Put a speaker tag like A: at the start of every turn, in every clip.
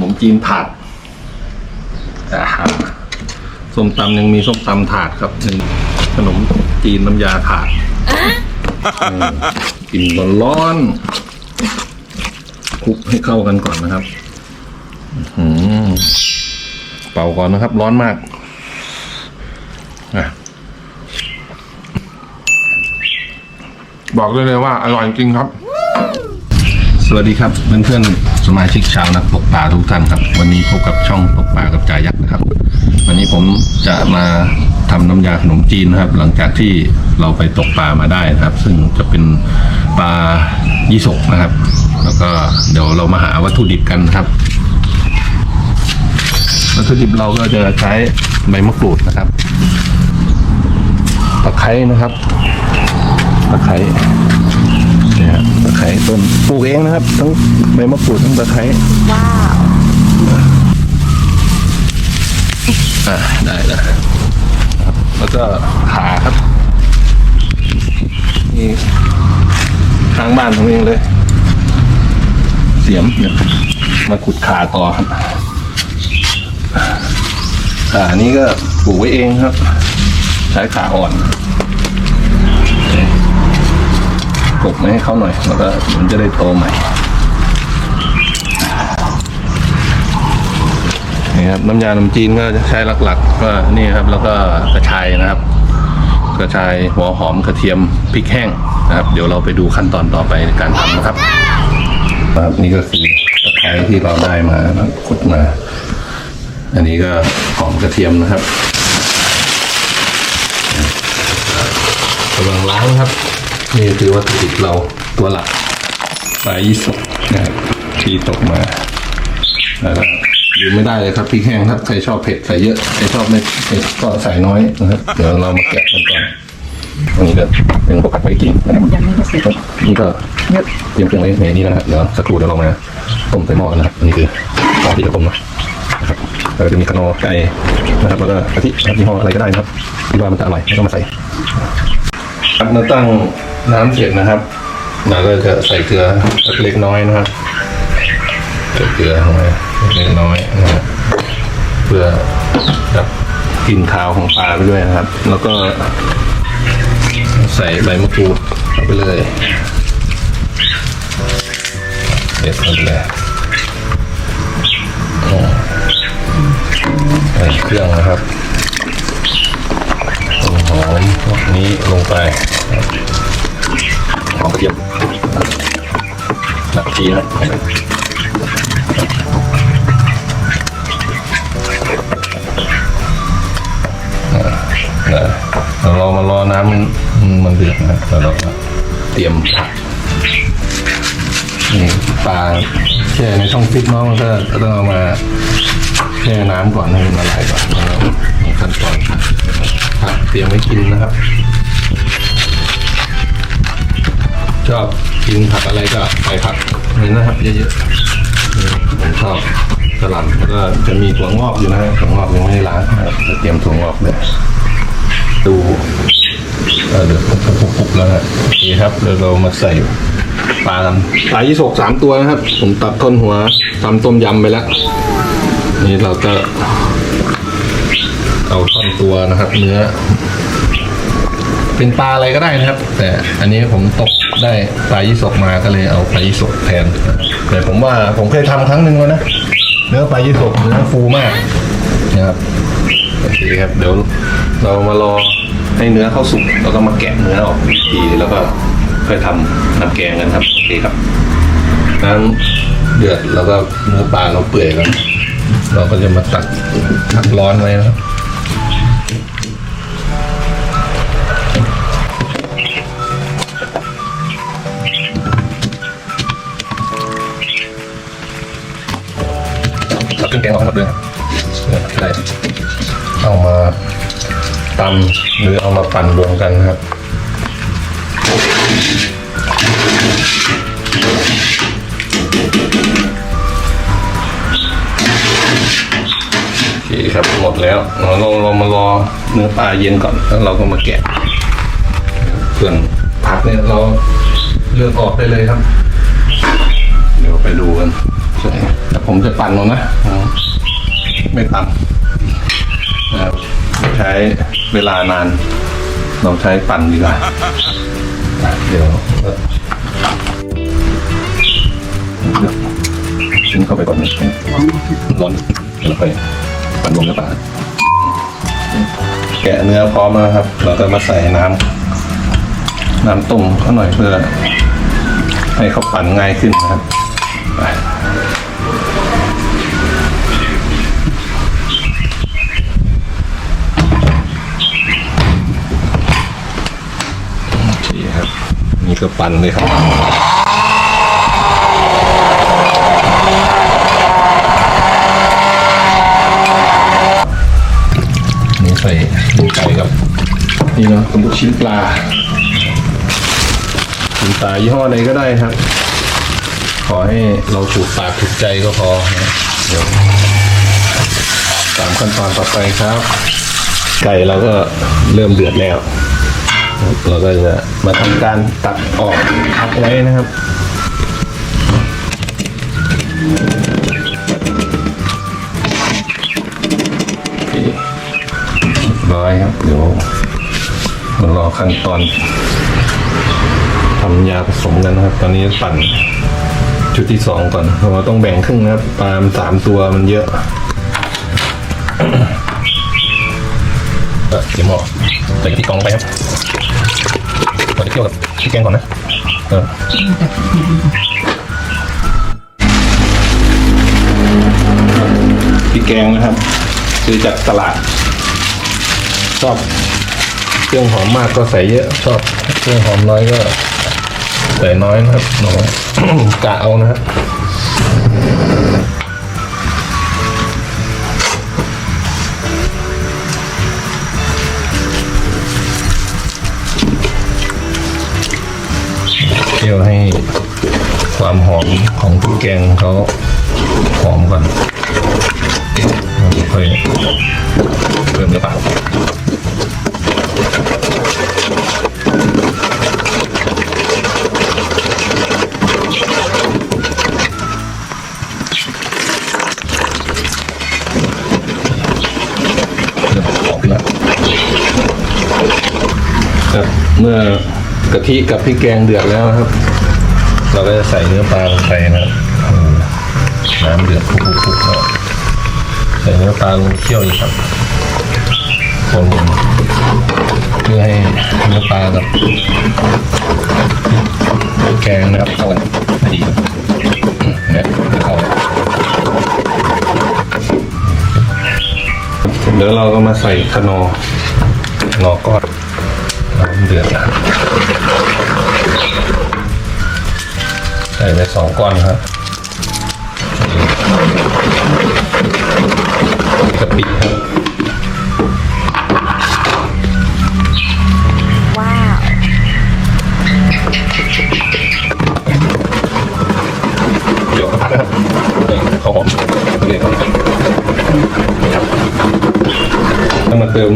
A: นมจีนถาดส้มตำยังมีส้มตำถาดครับหนึ่งขนมจีนน้ำยาถาดอืมกินร้อนคลุกให้เข้ากันก่อนนะครับเป่าก่อนนะครับ ร้อนมาก
B: บอกได้เลยว่าอร่อยจริงครับ
A: สวัสดีครับเพื่อนเพื่อนๆสมาชิกชาวนักตกปลาทุกท่านครับ วันนี้พบกับช่องตกปลากับจ่ายักษ์นะครับ วันนี้ผมจะมาทำน้ำยาขนมจีนนะครับ หลังจากที่เราไปตกปลามาได้นะครับ ซึ่งจะเป็นปลายี่สกนะครับ แล้วก็เดี๋ยวเรามาหาวัตถุดิบกันครับ วัตถุดิบเราก็จะใช้ใบมะกรูดนะครับตะไคร้นะครับตะไคร้ ตะไคร้ต้นปลูกเองนะครับ ทั้งใบมะกรูดทั้งตะไคร้
C: ว้าว
A: อ่าได้แล้วครับแล้วก็ขาครับนี่ข้างบ้านผมเองเลย เสียมเนี่ยมาขุดขาต่อครับขานี้ก็ปลูกไว้เองครับ ใช้ขาอ่อนก บไม่ให้เขาหน่อยแล้วก็มันจะได้โตใหม่นี่ครับน้ำยาขนมจีนก็จะใช้หลักๆก็นี่ครับแล้วก็กระชายนะครับ กระชายหัวหอมกระเทียมพริกแห้งนะครับ เดี๋ยวเราไปดูขั้นตอนต่อไปในการทำนะครับครับนี่ก็คือตะไคร้ที่เราได้มาขุดมา อันนี้ก็หอมกระเทียมนะครับกำลังล้างครับ นี่คือวัตถุดิบเราตัวหลักปลายี่สกนะครับที่ตกมาแล้วก็ลืมไม่ได้เลยครับพริกแห้งครับใครชอบเผ็ดใส่เยอะใครชอบไม่เผ็ดก็ใส่น้อยนะครับ เดี๋ยวเรามาแกะกันก่อนอันนี้ก็เป็นปกัดไว้กินนะครับ
C: ยังไม่เสร็จ
A: นี่ก็เตรียมเครื่องไว้ในนี้แล้วนะครับเดี๋ยวสักครู่เดี๋ยวเรามาต้มใส่หม้อกันนะครับอันนี้คือของที่จะต้มนะครับแล้วก็จะมีขนอไก่นะครับแล้วก็กะทินะครับยี่ห้ออะไรก็ได้นะครับที่ว่ามันจะอร่อยไม่ต้องมาใส่ครับมาตั้ง น้ำเสร็จนะครับเราก็จะใส่เกลือเล็กน้อยนะครับใส่เกลือลงไปเล็กน้อยนะครับเพื่อดับกลิ่นคาวของปลาไปด้วยนะครับ แล้วก็ ใส่ใบมะกรูดเข้าไปเลยเด็ดไปเลยอ่าใส่เครื่องนะครับหอมพวกนี้ลงไป หอมกระเทียมหนักทีนะนะเดี๋ยวเรามารอน้ำมันมันเดือดนะแล้วเราเตรียมผักนี่ปลาแช่ในช่องฟิตเนาะมันก็ก็ต้องเอามาแช่น้ำก่อนให้มันละลายก่อนแล้วขั้นตอนผักเตรียมไว้กินนะครับ ชอบกินผักอะไรก็ใส่ผักนี่นะครับเยอะๆผมชอบสลัดแล้วก็จะมีถั่วงอกอยู่นะฮะถั่วงอกยังไม่ได้ล้างนะครับจะเตรียมถั่วงอกเลยดูเออเดี๋ยวปุบๆแล้วฮะโอเครับเดี๋ยวเรามาใส่ปลากันปลายี่สกสามตัวนะครับ ผมตัดท่อนหัวทำต้มยำไปแล้ว นี่เราก็เอาท่อนตัวนะครับ เนื้อ เป็นปลาอะไรก็ได้นะครับ แต่อันนี้ผมตก ได้ปลายี่สกมาก็เลยเอาปลายี่สกแทนแต่ผมว่าผมเคยทำครั้งหนึ่งแล้วนะเนื้อปลายี่สกเนื้อฟูมากนะครับโอเคครับเดี๋ยวเรามารอให้เนื้อเข้าสุกแล้วก็มาแกะเนื้อออกอีกทีแล้วก็ค่อยทำน้ำแกงกันครับโอเคครับน้ำเดือดแล้วก็เนื้อปลาเราเปื่อยแล้วเราก็จะมาตักตักร้อนไว้นะครับ งแกงออกหมดเลยเนี่ยได้เอามาตำหรือเอามาปั่นรวมกันนะครับโอเคครับหมดแล้วเราเรามารอเนื้อปลาเย็นก่อนแล้วเราก็มาแกะส่วนผักเนี่ยเราเลือกออกได้เลยครับ เดี๋ยวไปดูกัน แต่ผมจะปั่นเอานะ ไม่ปั่นนะครับใช้เวลานานเราใช้ปั่นดีกว่าเดี๋ยวชิ้นเข้าไปก่อนนะร้อนแล้วค่อยปั่นลงกระปาแกะเนื้อพร้อมแล้วครับ เราก็มาใส่น้ำน้ำต้มเขาหน่อยเพื่อให้เขาปั่นง่ายขึ้นนะครับ ไปโอเครับนี่ก็ปั่นเลยครับนี่ใส่ไก่กับนี่เนาะกับลูกชิ้นปลาชิ้นปลายี่ห้อใดก็ได้ครับ ขอให้เราถูกปากถูกใจก็พอนะเดี๋ยวตามขั้นตอนต่อไปครับ ไก่เราก็เริ่มเดือดแล้ว เราก็จะมาทำการตักออกพักไว้นะครับโอเคเรียบร้อยครับ เดี๋ยวมารอขั้นตอนทำยาผสมกันนะครับ ตอนนี้ปั่น ชุดที่สองก่อนเราต้องแบ่งครึ่งนะครับปลาล์มสามตัวมันเยอะเดี๋ยวหมอใส่ที่กล่องไปครับเราจะเคี่ยวกับพี่แกงก่อนนะเออพี่แกงนะครับ ซื้อจากตลาด ชอบเครื่องหอมมากก็ใส่เยอะ ชอบเครื่องหอมน้อยก็ใส่น้อยนะครับน้อย กะเอานะครับเคี่ยวให้ความหอมของพริกแกงเขา เมื่อกะทิกับพริกแกงเดือดแล้วนะครับ เราก็จะใส่เนื้อปลาลงไปนะครับน้ำเดือดพุกๆๆแล้วใส่เนื้อปลาลงเคี่ยวอีกครับคนเพื่อให้เนื้อปลากับแกงนะครับเข้ากันให้ดีเนี่ยเข้าเดี๋ยวเราก็มาใส่ขนอขนอก้อน เดือดแล้วใส่ไปสองก้อนครับกะปิครับ
C: ว้าว
A: เดี๋ยวพักครับนี่ข้าหอมเรียกครับแล้วมาเติม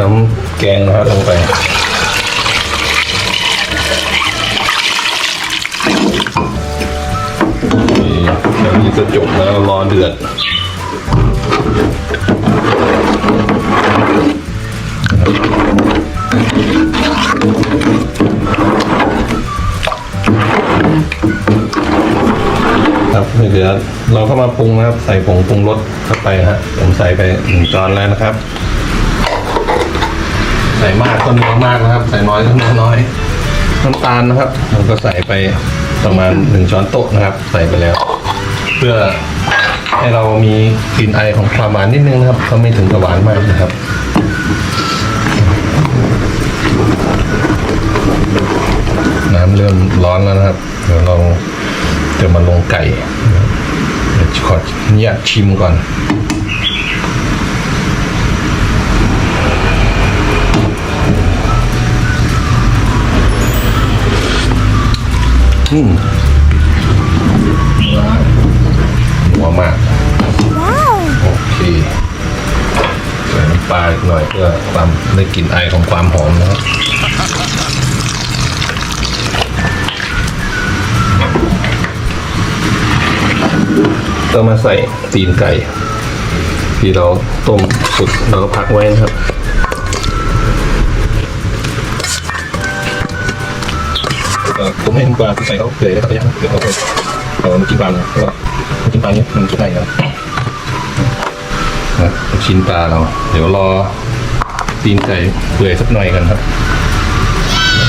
A: น้ำ แกงนะครับลงไปนี่เดี๋ยวนี้จะจบแล้วรอเดือดครับเดี๋ยวเราก็มาปรุงนะครับ ใส่ผงปรุงรสเข้าไปฮะผมใส่ไปหนึ่งช้อนแล้วนะครับ ใส่มากก็เนื้อมากนะครับ ใส่น้อยก็เนื้อน้อยน้ำตาลนะครับเราก็ใส่ไปประมาณหนึ่งช้อนโต๊ะนะครับ ใส่ไปแล้ว เพื่อให้เรามีกลิ่นไอของความหวานนิดนึงนะครับก็ไม่ถึงกับหวานมากนะครับน้ำเริ่มร้อนแล้วนะครับ เดี๋ยวเราจะมาลงไก่เดี๋ยวขออนุญาตชิมก่อน อืมหัวมาก
C: ว้าว
A: โอเคใส่น้ำปลาอีกหน่อยเพื่อความได้กลิ่นไอของความหอมนะครับก็มาใส่ตีนไก่ ที่เราต้มสุกเราก็พักไว้นะครับ ผมให้ปลาใส่เขาเกลือแล้วก็ย่างเกลือเขาไปเอาน้ำจิ้มปลาเลยแล้วก็กินปลาเนี่ยมันกินได้ครับนะชิ้นปลาเรา เดี๋ยวรอตีนไก่เปื่อยสักหน่อยกันครับ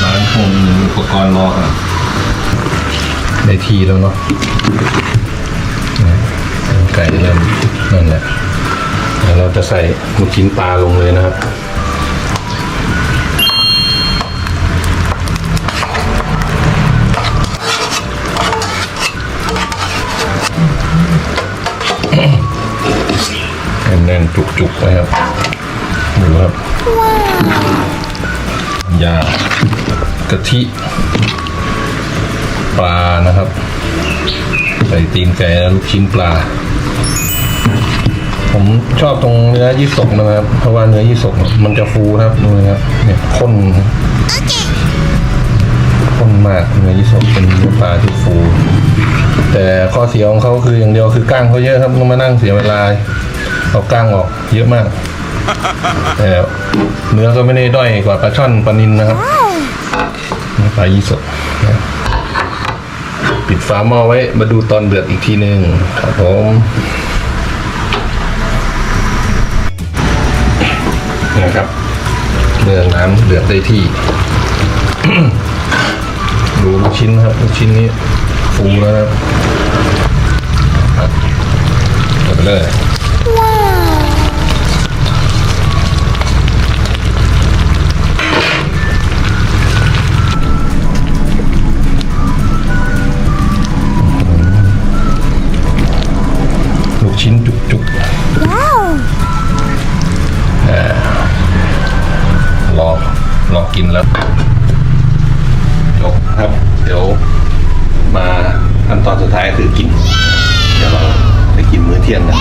A: ร้านคงอุปกรณ์รอกันได้ทีแล้วเนาะไก่เริ่มนั่นแหละเดี๋ยวเราจะใส่ลูชิ้นปลาลงเลยนะครับ จุกๆไปครับดูครับยากะทิปลานะครับ ใส่ตีนไก่และลูกชิ้นปลา ผมชอบตรงเนื้อยี่สกนะครับ เพราะว่าเนื้อยี่สกมันจะฟูนะครับดูนะครับเนี่ยข้นข้นมากเนื้อยี่สกเป็นเนื้อปลาที่ฟู แต่ข้อเสียของเขาคืออย่างเดียวคือก้างเขาเยอะครับต้องมานั่งเสียเวลา เอาก้างออกเยอะมาก แต่เนื้อก็ไม่ได้ด้อยกว่าปลาช่อนปลานินนะครับปลายี่สกนะปิดฝาหม้อไว้มาดูตอนเดือดอีกทีหนึ่งครับผมนะครับเมื่อน้ำเดือดได้ที่ ดูลูกชิ้นครับลูกชิ้นนี้ฟูแล้วนะครับครับเปิดไปเลย กินแล้วยกครับ เดี๋ยวมาขั้นตอนสุดท้ายคือกิน เดี๋ยวเราไปกินมื้อเที่ยงกัน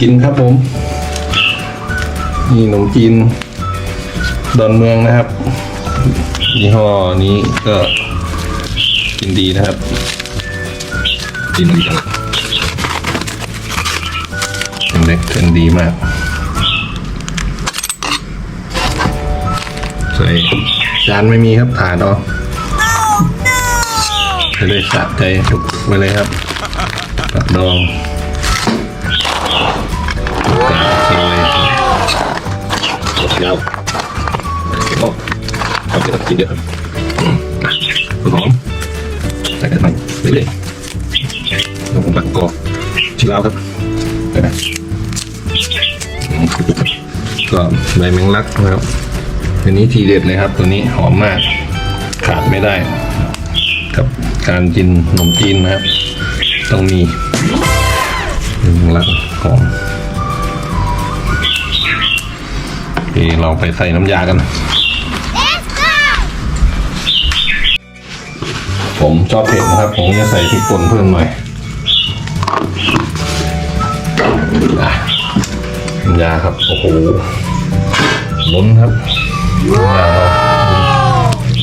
A: กินครับผม นี่ขนมจีนดอนเมืองนะครับยี่ห้อนี้ก็กินดีนะครับกินดีครับเป็นเล็กเส้นดีมาก ส่จานไม่มีครับถาดเอาจะได้สะใจจุกๆไปเลยครับผักดองกาซอยาวเก็บออกเอาไปตัดกินเยอะครับอะต้นหอมใส่กันไปเรื่อยๆลงปักกอกชิลาวครับไปนะอืมก็ใบแมงลักนะครับ อันนี้ทีเด็ดเลยครับ ตัวนี้หอมมาก ขาดไม่ได้ กับการกินขนมจีนนะครับ ต้องมีหนึ่งลักหอมโอเคเราไปใส่น้ำยากัน ผมชอบเผ็ดนะครับ ผมจะใส่พริกป่นเพิ่มหน่อยน้ำยาครับ โอ้โหล้นครับ เ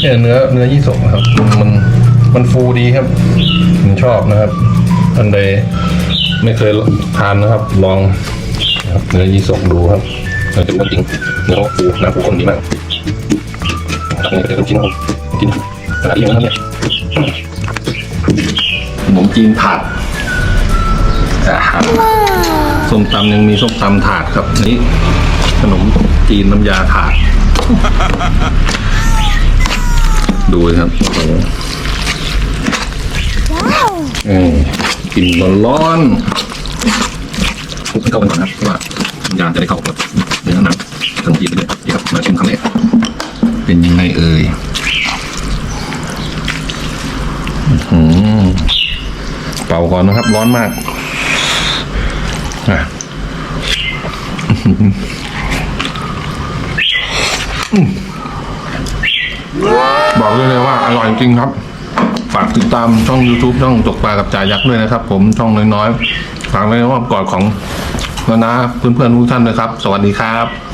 A: นี่ยเนื้อเนื้อยี่สกนะครับมันมันมันฟูดีครับผมชอบนะครับท่านใดไม่เคยทานนะครับ ลองนะครับเนื้อยี่สกดูครับเราจะพูดจริงเนื้อฟูน้ำฟูข้นดีมากตักนี่ก็จะเป็นชิ้นองกินขนาดนี้นะครับเนี่ยขนมจีนถาดอ่าส้มตำยังมีส้มตำถาดครับนนี้ขนมจีนน้ำยาถาด ดูนะครับโอ้โหเออกินร้อนๆคลุกให้เข้ากันก่อนนะครับเพราะว่าน้ำยาจะได้เข้ากับเนื้อหนังขนมจีนไปด้วยนี่ครับมาชิมคำแรกเป็นยังไงเอ่ยอื้อหือเป่าก่อนนะครับ ร้อนมากอะ
B: บอกเลยเลยว่าอร่อยจริงครับ
A: ฝากติดตามช่อง YouTube ช่องตกปลากับจ่ายักษ์ด้วยนะครับ ผมช่องน้อยๆฝากเลยว่ากอดของนานาเพื่อนๆทุกท่านนะครับ สวัสดีครับ